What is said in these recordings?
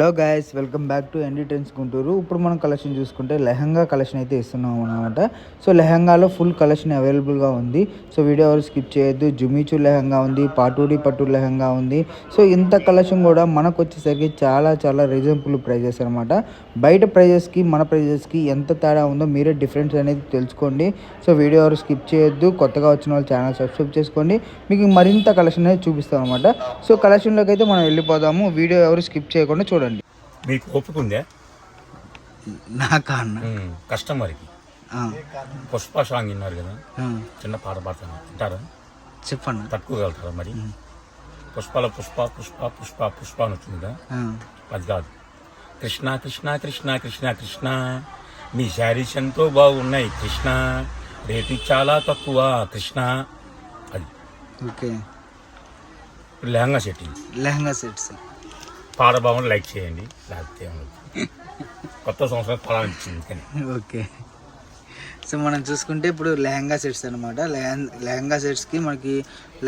Hello guys welcome back to ND trends Guntur ఇప్పుడు మనం collection చూసుకుంటే లెహంగా కలెక్షన్ అయితే ఇస్తున్నాం అనమాట సో లెహంగాలో ఫుల్ కలెక్షన్ అవైలబుల్గా ఉంది. సో వీడియో ఎవరు స్కిప్ చేయొద్దు. జుమిచు లెహంగా ఉంది పాటూడి పట్టు లెహంగా ఉంది. సో ఇంత కలెక్షన్ కూడా మనకు వచ్చేసరికి చాలా చాలా రీజనబుల్ ప్రైజెస్ అనమాట బయట ప్రైజెస్కి మన ప్రైజెస్కి ఎంత తేడా ఉందో మీరే డిఫరెన్స్ అనేది తెలుసుకోండి. సో వీడియో ఎవరు స్కిప్ చేయొద్దు. కొత్తగా వచ్చిన వాళ్ళు ఛానల్ సబ్స్క్రైబ్ చేసుకోండి. మీకు మరింత కలెక్షన్ అనేది చూపిస్తాం అనమాట సో కలెక్షన్లోకి అయితే మనం వెళ్ళిపోదాము. వీడియో ఎవరు స్కిప్ చేయకుండా చూడండి. మీకు ఓపిక ఉందే? నాకా అన్న. కస్టమర్కి ఆ, పుష్ప సాంగ్ విన్నారు కదా? చిన్న పాట పాడతాను. వింటారా? చెప్పన్న. తట్టుకోగలుగుతారా మరి? పుష్పాల పుష్ప పుష్ప పుష్ప పుష్ప అని వచ్చింది కదా? అది కాదు. కృష్ణ కృష్ణ కృష్ణ కృష్ణ కృష్ణ మీ శారీస్ ఎంతో బాగున్నాయి కృష్ణ. రేటు చాలా తక్కువ కృష్ణ. అది. Okay. Lehenga setting lehenga sets పాట బాగుంది లైక్ చేయండి. లేకపోతే కొత్త సంవత్సరం పడాలనిపించింది కానీ ఓకే. సో మనం చూసుకుంటే ఇప్పుడు లెహంగా సెట్స్ అనమాట లెహంగా సెట్స్కి మనకి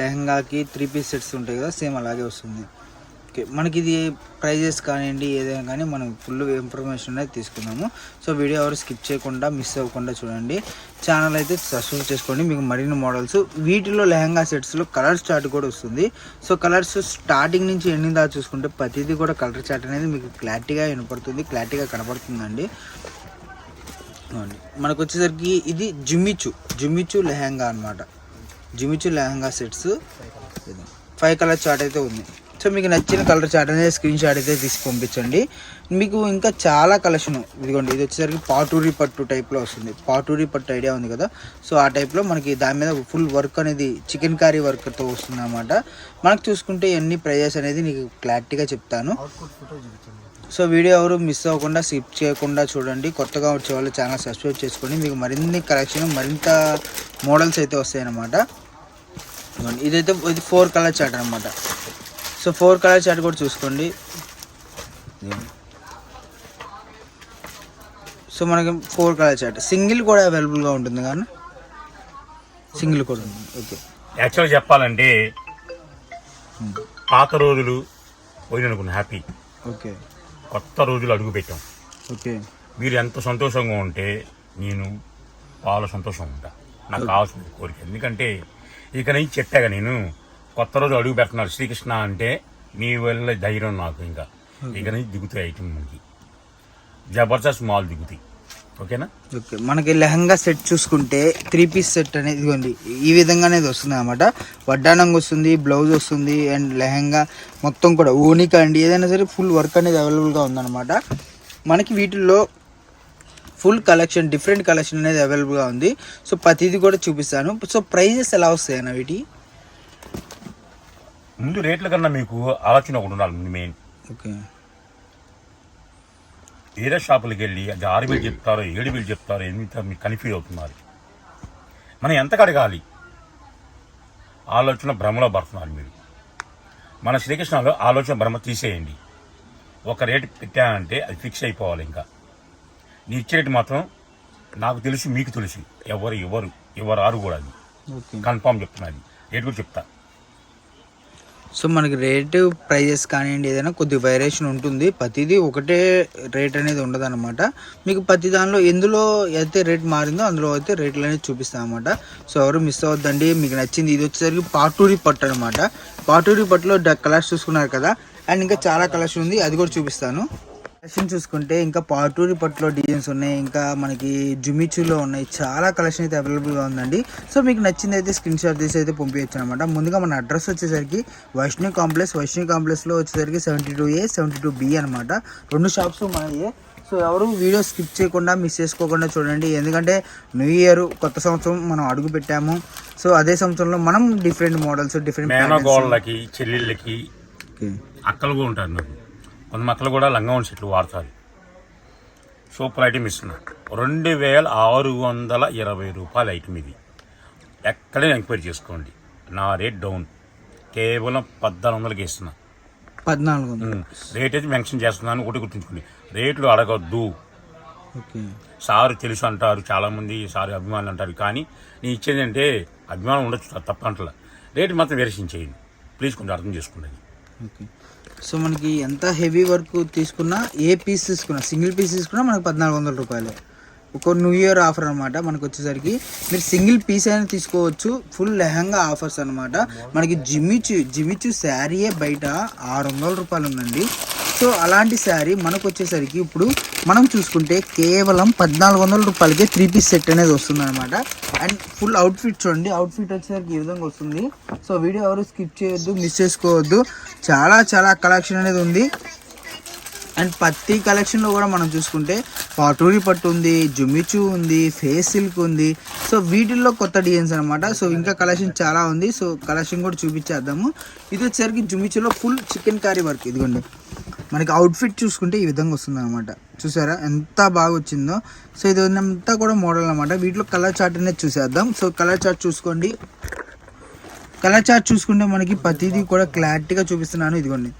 లెహంగాకి త్రీ పీస్ సెట్స్ ఉంటాయి కదా సేమ్ అలాగే వస్తుంది. ఓకే. మనకి ఇది ప్రైజెస్ కానివ్వండి ఏదైనా కానీ మనం ఫుల్ ఇన్ఫర్మేషన్ అనేది తీసుకుందాము. సో వీడియో ఎవరు స్కిప్ చేయకుండా మిస్ అవ్వకుండా చూడండి. ఛానల్ అయితే సబ్స్క్రైబ్ చేసుకోండి. మీకు మరిన్ని మోడల్స్ వీటిలో లెహంగా సెట్స్లో కలర్ చార్ట్ కూడా వస్తుంది. సో కలర్స్ స్టార్టింగ్ నుంచి ఎండింగ్ దాకా చూసుకుంటే ప్రతిదీ కూడా కలర్ చార్ట్ అనేది మీకు క్లారిటీగా వినపడుతుంది క్లారిటీగా కనపడుతుందండి. మనకు వచ్చేసరికి ఇది Jimmy Choo Jimmy Choo lehenga అనమాట Jimmy Choo lehenga sets. Five colour chart అయితే ఉంది. సో మీకు నచ్చిన కలర్ చార్ట్ అనేది స్క్రీన్ షాట్ అయితే తీసి పంపించండి. మీకు ఇంకా చాలా కలెక్షన్ ఇదిగోండి ఇది వచ్చేసరికి పాటూరి పట్టు టైప్లో వస్తుంది. పాటూరి పట్టు ఐడియా ఉంది కదా. సో ఆ టైప్లో మనకి దాని మీద ఫుల్ వర్క్ అనేది చికెన్ కర్రీ వర్క్తో వస్తుంది అనమాట మనకు చూసుకుంటే ఎన్ని ప్రైజెస్ అనేది నీకు క్లారిటీగా చెప్తాను. సో వీడియో ఎవరు మిస్ అవ్వకుండా స్కిప్ చేయకుండా చూడండి. కొత్తగా వచ్చే వాళ్ళు ఛానల్ సబ్స్క్రైబ్ చేసుకోండి మీకు మరిన్ని కలెక్షన్ మరింత మోడల్స్ అయితే వస్తాయన్నమాట. ఇదైతే ఇది ఫోర్ కలర్ చాట్ అనమాట సో ఫోర్ కలర్ చార్ట్ కూడా చూసుకోండి. సో మనకి ఫోర్ కలర్ చార్ట్. సింగిల్ కూడా అవైలబుల్గా ఉంటుంది కానీ సింగిల్ కూడా ఉంది ఓకే. యాక్చువల్గా చెప్పాలంటే పాత రోజులు పోయిననుకున్న హ్యాపీ ఓకే. కొత్త రోజులు అడుగు పెట్టాం. ఓకే. మీరు ఎంత సంతోషంగా ఉంటే నేను చాలా సంతోషంగా ఉంటా. నాకు కావాల్సిన కోరిక. ఎందుకంటే ఇక నుంచి చెప్పాగా నేను కొత్త రోజు అడుగు పెడుతున్నారు శ్రీకృష్ణ అంటే మీ వల్ల ధైర్యం నాకు ఇంకా. ఇక నుంచి దిగుతాయి ఐటమ్ మనకి. జబర్దస్త్ మాల్ దిగుతాయి. ఓకేనా? ఓకే. మనకి లెహంగా సెట్ చూసుకుంటే త్రీ పీస్ సెట్ అనేది ఇదిగోండి ఈ విధంగా అనేది వస్తుంది అనమాట వడ్డానంగా వస్తుంది బ్లౌజ్ వస్తుంది అండ్ లెహంగా మొత్తం కూడా ఓనిక అండి. ఏదైనా సరే ఫుల్ వర్క్ అనేది అవైలబుల్గా ఉందన్నమాట. మనకి వీటిల్లో ఫుల్ కలెక్షన్ డిఫరెంట్ కలెక్షన్ అనేది అవైలబుల్గా ఉంది. సో ప్రతిదీ కూడా చూపిస్తాను. సో ప్రైజెస్ ఎలా వస్తాయి అన్న వీటి? ముందు రేట్ల కన్నా మీకు ఆలోచన ఒకటి ఉండాలి ముందు మెయిన్ ఓకే. వేరే షాపులకు వెళ్ళి అది ఆరు వేలు చెప్తారో ఏడు వేలు చెప్తారో ఎనిమిది మీకు కన్ఫ్యూజ్ అవుతున్నారు మనం ఎంత కడగాలి ఆలోచన భ్రమలో పడుతున్నారు మీరు. మన శ్రీకృష్ణలో ఆలోచన భ్రమ తీసేయండి. ఒక రేటు పెట్టానంటే అది ఫిక్స్ అయిపోవాలి ఇంకా. నీ ఇచ్చే రేటు మాత్రం నాకు తెలుసు మీకు తెలుసు. ఎవరు ఎవరు ఎవరు ఆరు కూడా అది. ఓకే. కన్ఫామ్ చెప్తున్నది రేటు కూడా చెప్తా. సో మనకి రేటు ప్రైజెస్ కానివ్వండి ఏదైనా కొద్ది వేరియేషన్ ఉంటుంది. ప్రతిదీ ఒకటే రేట్ అనేది ఉండదు అనమాట మీకు ప్రతి దానిలో ఎందులో అయితే రేట్ మారిందో అందులో అయితే రేట్లు అనేది చూపిస్తాం అనమాట సో ఎవరు మిస్ అవ్వద్దండి. మీకు నచ్చింది ఇది వచ్చేసరికి పాటూరి పట్టు అనమాట పాటూరి పట్టులో కలర్స్ చూసుకున్నారు కదా. అండ్ ఇంకా చాలా కలర్స్ ఉంది. అది కూడా చూపిస్తాను. కలెక్షన్ చూసుకుంటే ఇంకా పాటూరి పట్టులో డిజైన్స్ ఉన్నాయి ఇంకా మనకి జుమిచులో ఉన్నాయి చాలా కలెక్షన్ అయితే అవైలబుల్గా ఉందండి. సో మీకు నచ్చింది అయితే స్క్రీన్ షాట్ తీసి అయితే పంపించచ్చు అనమాట ముందుగా మన అడ్రస్ వచ్చేసరికి వైష్ణవి కాంప్లెక్స్ వైష్ణవి కాంప్లెక్స్లో వచ్చేసరికి seventy two A seventy two B అనమాట రెండు షాప్స్ మనయ్యే సో ఎవరు వీడియో స్కిప్ చేయకుండా మిస్ చేసుకోకుండా చూడండి. ఎందుకంటే న్యూ ఇయర్ కొత్త సంవత్సరం మనం అడుగు పెట్టాము. సో అదే సంవత్సరంలో మనం డిఫరెంట్ మోడల్స్ డిఫరెంట్ చెల్లెళ్ళకి ఓకే అక్కలు కూడా ఉంటారు నాకు. కొంత అక్కలు కూడా లంగావని చెట్లు వాడతారు. సూపర్ ఐటమ్ ఇస్తున్నా. రెండు వేల ఆరు వందల ఇరవై రూపాయల ఐటమ్ ఇది. ఎక్కడైనా ఎంక్వైరీ చేసుకోండి. నా రేట్ డౌన్. కేవలం పద్నాలుగు వందలకి ఇస్తున్నా. పద్నాలుగు రేట్ అయితే మెన్షన్ చేస్తున్నాను ఒకటి గుర్తుంచుకోండి. రేట్లు అడగొద్దు. ఓకే. సారు తెలుసు అంటారు చాలామంది సారు అభిమానులు అంటారు కానీ నేను ఇచ్చేది అంటే అభిమానం ఉండొచ్చు తప్పంటలా రేటు మాత్రం వేరేషన్ చేయండి. ప్లీజ్ కొంచెం అర్థం చేసుకోండి ఓకే. సో మనకి ఎంత హెవీ వర్క్ తీసుకున్నా ఏ పీస్ తీసుకున్నా సింగిల్ పీస్ తీసుకున్నా మనకి పద్నాలుగు వందల రూపాయలు. ఒక న్యూ ఇయర్ ఆఫర్ అనమాట మనకు వచ్చేసరికి. మీరు సింగిల్ పీస్ అయినా తీసుకోవచ్చు ఫుల్ లెహంగా ఆఫర్స్ అనమాట మనకి జిమ్మిచు జిమ్మిచు శారీయే బయట ఆరు వందల రూపాయలు ఉందండి. సో అలాంటి శారీ మనకు వచ్చేసరికి ఇప్పుడు మనం చూసుకుంటే కేవలం పద్నాలుగు వందల రూపాయలకే త్రీ పీస్ సెట్ అనేది వస్తుంది అనమాట అండ్ ఫుల్ అవుట్ఫిట్ చూడండి అవుట్ఫిట్ వచ్చేసరికి ఈ విధంగా వస్తుంది. సో వీడియో ఎవరు స్కిప్ చేయొద్దు మిస్ చేసుకోవద్దు. చాలా చాలా కలెక్షన్ అనేది ఉంది. అండ్ పత్తి కలెక్షన్లో కూడా మనం చూసుకుంటే పాటూరి పట్టు ఉంది జుమిచు ఉంది ఫేస్ సిల్క్ ఉంది. సో వీటిల్లో కొత్త డిజైన్స్ అనమాట సో ఇంకా కలెక్షన్ చాలా ఉంది. సో కలెక్షన్ కూడా చూపించేద్దాము. ఇది వచ్చేసరికి జుమిచులో ఫుల్ చికెన్ కర్రీ వర్క్ ఇదిగోండి. మనకి అవుట్ఫిట్ చూసుకుంటే ఈ విధంగా వస్తుంది అనమాట చూసారా? ఎంత బాగా వచ్చిందో. సో ఇది అంతా కూడా మోడల్ అనమాట వీటిలో కలర్ చార్ట్ అనేది చూసేద్దాం. సో కలర్ చార్ట్ చూసుకోండి. కలర్ చార్ట్ చూసుకుంటే మనకి ప్రతిదీ కూడా క్లారిటీగా చూపిస్తున్నాను. ఇదిగోండి.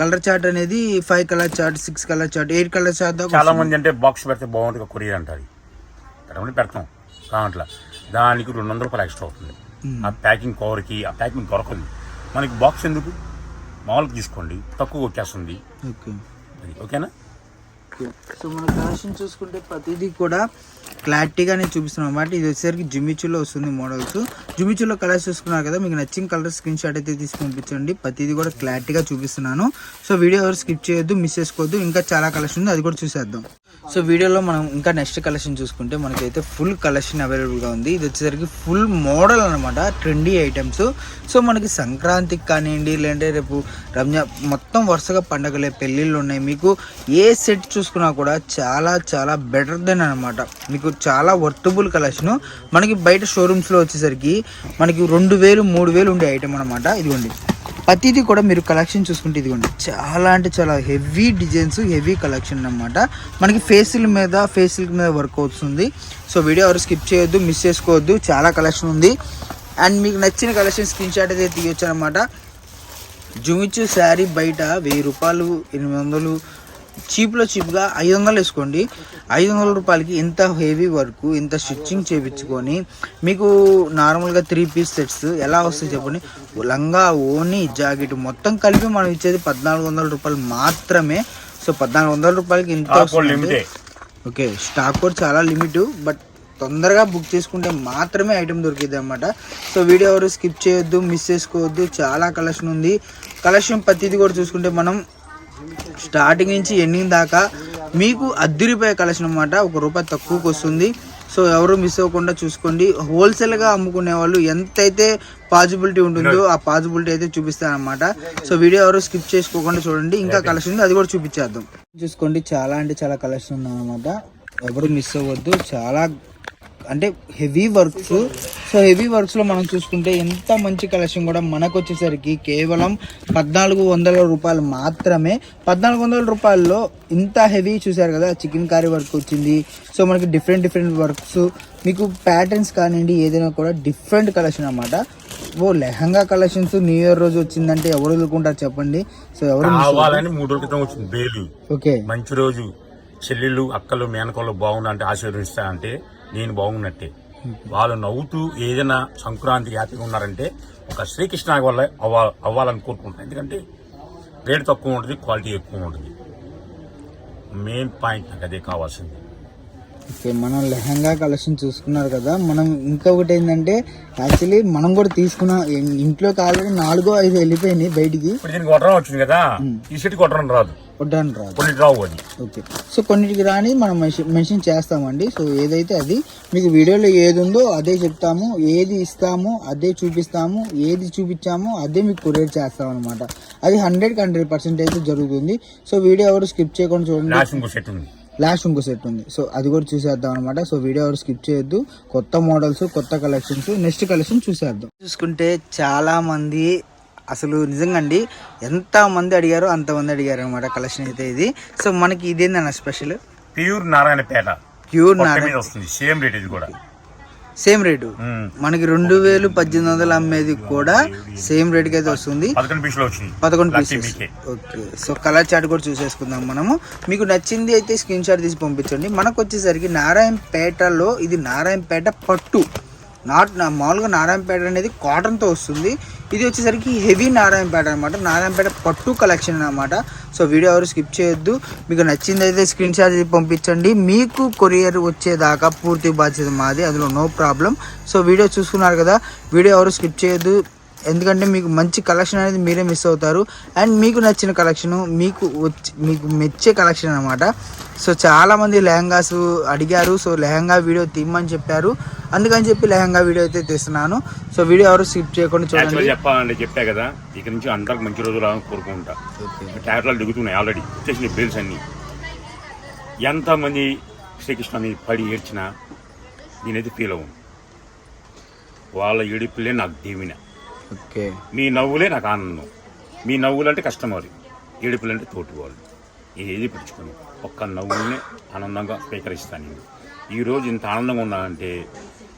కలర్ చార్ట్ అనేది five colour chart six colour chart eight colour chart చాలా. మంది అంటే బాక్స్ పెడితే బాగుంటుంది కొరియర్ అంటారు. పెట్టమని పెడతాం. కావట్లా దానికి రెండు వందల రూపాయలు ఎక్స్ట్రా అవుతుంది. ఆ ప్యాకింగ్ కవర్కి ఆ ప్యాకింగ్ దొరకదు మనకి బాక్స్ ఎందుకు? మామూలుగా తీసుకోండి. తక్కువ వచ్చేస్తుంది ఓకే. ఓకేనా? సో మన కలెక్షన్ చూసుకుంటే ప్రతిదీ కూడా క్లారిటీగా నేను చూపిస్తున్నాను. అన్నమాట ఇది వచ్చేసరికి జిమిచులో వస్తుంది మోడల్స్. జిమిచులో కలర్స్ చూసుకున్నారు కదా మీకు నచ్చిన కలర్ స్క్రీన్ షాట్ అయితే తీసి పంపించండి. ప్రతిదీ కూడా క్లారిటీగా చూపిస్తున్నాను. సో వీడియో ఎవరు స్కిప్ చేయొద్దు మిస్ చేసుకోవద్దు. ఇంకా చాలా కలెక్షన్ ఉంది అది కూడా చూసేద్దాం. సో వీడియోలో మనం ఇంకా నెక్స్ట్ కలెక్షన్ చూసుకుంటే మనకైతే ఫుల్ కలెక్షన్ అవైలబుల్గా ఉంది. ఇది వచ్చేసరికి ఫుల్ మోడల్ అనమాట ట్రెండీ ఐటమ్స్ సో మనకి సంక్రాంతికి కానివ్వండి లేదంటే రేపు రంజాన్ మొత్తం వరుసగా పండగలే పెళ్ళిళ్ళు ఉన్నాయి. మీకు ఏ సెట్ చూసుకున్నా కూడా చాలా చాలా బెటర్ దెన్ అనమాట మీకు చాలా వర్తబుల్ కలెక్షన్ మనకి బయట షోరూమ్స్లో వచ్చేసరికి మనకి రెండు వేలు మూడు వేలు ఉండే ఐటమ్ అనమాట ఇదిగోండి. ప్రతిదీ కూడా మీరు కలెక్షన్ చూసుకుంటే ఇదిగోండి చాలా అంటే చాలా హెవీ డిజైన్స్ హెవీ కలెక్షన్ అనమాట మనకి ఫేసుల మీద ఫేసుల మీద వర్క్ అవుతుంది. సో వీడియో ఎవరు స్కిప్ చేయొద్దు మిస్ చేసుకోవద్దు చాలా కలెక్షన్ ఉంది. అండ్ మీకు నచ్చిన కలెక్షన్ స్క్రీన్ షాట్ అయితే తీయొచ్చు అనమాట జుమిచ్చు శారీ బయట వెయ్యి రూపాయలు ఎనిమిది వందలు చీప్లో చీప్గా ఐదు వందలు వేసుకోండి. ఐదు వందల రూపాయలకి ఇంత హెవీ వర్క్ ఇంత స్టిచ్చింగ్ చేయించుకొని మీకు నార్మల్గా త్రీ పీస్ సెట్స్ ఎలా వస్తాయి చెప్పండి? లంగా ఓని జాకెట్ మొత్తం కలిపి మనం ఇచ్చేది పద్నాలుగు వందల రూపాయలు మాత్రమే. సో పద్నాలుగు వందల రూపాయలకి ఇంత ఓకే స్టాక్ కూడా చాలా లిమిట్ బట్ తొందరగా బుక్ చేసుకుంటే మాత్రమే ఐటెం దొరికిద్ది అనమాట సో వీడియో ఎవరు స్కిప్ చేయొద్దు మిస్ చేసుకోవద్దు చాలా కలెక్షన్ ఉంది. కలెక్షన్ ప్రతిదీ కూడా చూసుకుంటే మనం స్టార్టింగ్ నుంచి ఎండింగ్ దాకా మీకు అద్దరిపోయే కలెక్షన్ అనమాట ఒక రూపాయి తక్కువకి వస్తుంది. సో ఎవరు మిస్ అవ్వకుండా చూసుకోండి. హోల్సేల్గా అమ్ముకునే వాళ్ళు ఎంతైతే పాజిబిలిటీ ఉంటుందో ఆ పాజిబిలిటీ అయితే చూపిస్తారనమాట సో వీడియో ఎవరు స్కిప్ చేసుకోకుండా చూడండి. ఇంకా కలెక్షన్ ఉంది అది కూడా చూపించేద్దాం. చూసుకోండి చాలా అంటే చాలా కలెక్షన్ ఉందన్నమాట ఎవరు మిస్ అవ్వద్దు చాలా అంటే హెవీ వర్క్స్ సో హెవీ వర్క్స్లో మనం చూసుకుంటే ఎంత మంచి కలెక్షన్ కూడా మనకు వచ్చేసరికి కేవలం పద్నాలుగు వందల రూపాయలు మాత్రమే. పద్నాలుగు వందల రూపాయల్లో ఇంత హెవీ చూసారు కదా చికెన్ కర్రీ వర్క్ వచ్చింది. సో మనకి డిఫరెంట్ డిఫరెంట్ వర్క్స్ మీకు ప్యాటర్న్స్ కానివ్వండి ఏదైనా కూడా డిఫరెంట్ కలెక్షన్ అన్నమాట. ఓ లెహంగా కలెక్షన్స్ న్యూ ఇయర్ రోజు వచ్చిందంటే ఎవరు వదులుకుంటారు చెప్పండి. సో ఎవరు miss అవ్వద్దు. కావాలని మూడు రోజుల క్రితం వచ్చింది బేలు ఓకే. మంచి రోజు. చెల్లెళ్ళు అక్కలు మేనకోళ్ళు బాగుందంటే ఆశీర్వదిస్తా అంటే నేను బాగున్నట్టే. వాళ్ళు నవ్వుతూ ఏదైనా సంక్రాంతికి హ్యాపీగా ఉన్నారంటే ఒక శ్రీకృష్ణ వల్ల అవ్వ అవ్వాలని కోరుకుంటాను ఎందుకంటే రేట్ తక్కువ ఉంటుంది క్వాలిటీ ఎక్కువ ఉంటుంది. మెయిన్ పాయింట్ నాకు అదే కావాల్సింది. ఓకే మనం లెహంగా కలెక్షన్ చూసుకున్నారు కదా మనం ఇంకొకటి ఏంటంటే యాక్చువల్లీ మనం కూడా తీసుకున్న ఇంట్లోకి ఆల్రెడీ నాలుగో ఐదు వెళ్ళిపోయినాయి బయటికి. ఇప్పుడు దీనికి కొట్టడం వచ్చింది కదా ఈ సెట్ కొట్టడం రాదు. వడ్డానికి రాదు. కొన్ని రావు అది. ఓకే. సో కొన్నిటికి రాని మనం మెన్షన్ చేస్తామండి. సో ఏదైతే అది మీకు వీడియోలో ఏది ఉందో అదే చెప్తాము ఏది ఇస్తామో అదే చూపిస్తాము ఏది చూపించామో అదే మీకు కొరియర్ చేస్తాం అనమాట అది హండ్రెడ్కి హండ్రెడ్ పర్సెంట్ అయితే జరుగుతుంది. సో వీడియో ఎవరు స్కిప్ చేయకుండా చూడండి. లాస్ట్ ఇంకో సెట్ ఉంది. లాస్ట్ ఇంకో సెట్ ఉంది. సో అది కూడా చూసేద్దాం అనమాట సో వీడియో ఎవరు స్కిప్ చేయొద్దు. కొత్త మోడల్స్ కొత్త కలెక్షన్స్ నెక్స్ట్ కలెక్షన్ చూసేద్దాం. చూసుకుంటే చాలా మంది అసలు నిజంగా అండి ఎంత మంది అడిగారో అంతమంది అడిగారు అనమాట కలెక్షన్ అయితే ఇది. సో మనకి ఇదేందన్న special? Pure Narayanpet. Pure Narayana వస్తుంది సేమ్ రేట్ ఇది కూడా. Same rate. మనకి రెండు వేలు పద్దెనిమిది వందలు అమ్మేది కూడా సేమ్ రేట్కి అయితే వస్తుంది. పదకొండు pieces okay. So colour chart కూడా చూసేసుకుందాం మనము. మీకు నచ్చింది అయితే స్క్రీన్ షాట్ తీసి పంపించండి. మనకు వచ్చేసరికి నారాయణపేటలో ఇది నారాయణపేట పట్టు. నాట్ నా- మామూలుగా నారాయణపేట అనేది కాటన్తో వస్తుంది. ఇది వచ్చేసరికి హెవీ నారాయణపేట అనమాట నారాయణపేట పట్టు కలెక్షన్ అనమాట సో వీడియో ఎవరు స్కిప్ చేయొద్దు. మీకు నచ్చింది అయితే స్క్రీన్ షాట్ పంపించండి. మీకు కొరియర్ వచ్చేదాకా పూర్తి బాధ్యత మాది. అందులో నో ప్రాబ్లం. సో వీడియో చూసుకున్నారు కదా. వీడియో ఎవరు స్కిప్ చేయొద్దు. ఎందుకంటే మీకు మంచి కలెక్షన్ అనేది మీరే మిస్ అవుతారు. అండ్ మీకు నచ్చిన కలెక్షన్ మీకు వచ్చి మీకు మెచ్చే కలెక్షన్ అనమాట సో చాలామంది లెహంగాస్ అడిగారు. సో లెహంగా వీడియో తీయమని చెప్పారు. అందుకని చెప్పి లెహంగా వీడియో అయితే తీస్తున్నాను. సో వీడియో ఎవరు స్కిప్ చేయకుండా చూడండి. చెప్పాలంటే చెప్పా కదా ఇక నుంచి అందరికి మంచి రోజులు రావాలని కోరుకుంటా. ట్యాక్టర్లు దిగుతున్నాయి ఆల్రెడీ వచ్చేసిన బిల్స్ అన్ని. ఎంతమంది శ్రీకృష్ణని పడి ఏడ్చినా నేనైతే ఫీల్ అవ్వను. వాళ్ళ ఏడుపులే నాకు దీవిన. ఓకే. మీ నవ్వులే నాకు ఆనందం. మీ నవ్వులు అంటే కస్టమర్ ఏడుపులు అంటే తోటి వాళ్ళు. ఏది పిలుచుకొని ఒక్క నవ్వుల్ని ఆనందంగా స్వీకరిస్తాను నేను. ఈ రోజు ఇంత ఆనందంగా ఉన్నానంటే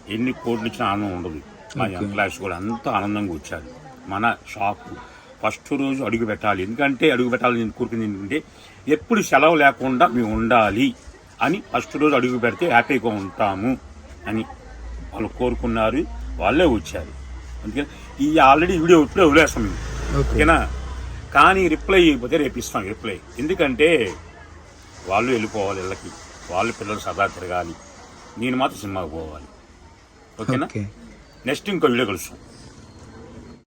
ఎన్ని కోట్లు ఇచ్చినా ఆనందం ఉండదు. మా ఎంప్లాయీస్ కూడా అంత ఆనందంగా వచ్చారు. మన షాప్ ఫస్ట్ రోజు అడుగు పెట్టాలి. ఎందుకంటే అడుగు పెట్టాలి నేను కోరుకుంది ఏంటంటే ఎప్పుడు సెలవు లేకుండా మేము ఉండాలి అని ఫస్ట్ రోజు అడుగు పెడితే హ్యాపీగా ఉంటాము అని వాళ్ళు కోరుకున్నారు. వాళ్ళే వచ్చారు. అందుకని ఈ ఆల్రెడీ వీడియో ఇప్పుడే వదిలేస్తాం మేము. ఓకే. ఓకేనా? కానీ రిప్లై ఇవ్వకపోతే రేపు ఇస్తాం రిప్లై. ఎందుకంటే వాళ్ళు వెళ్ళిపోవాలి ఇళ్ళకి. వాళ్ళు పిల్లలు సదా తిరగాలి. నేను మాత్రం సినిమాకి పోవాలి. ఓకేనా? ఓకే. నెక్స్ట్ ఇంకో వీడియో కలుస్తాం.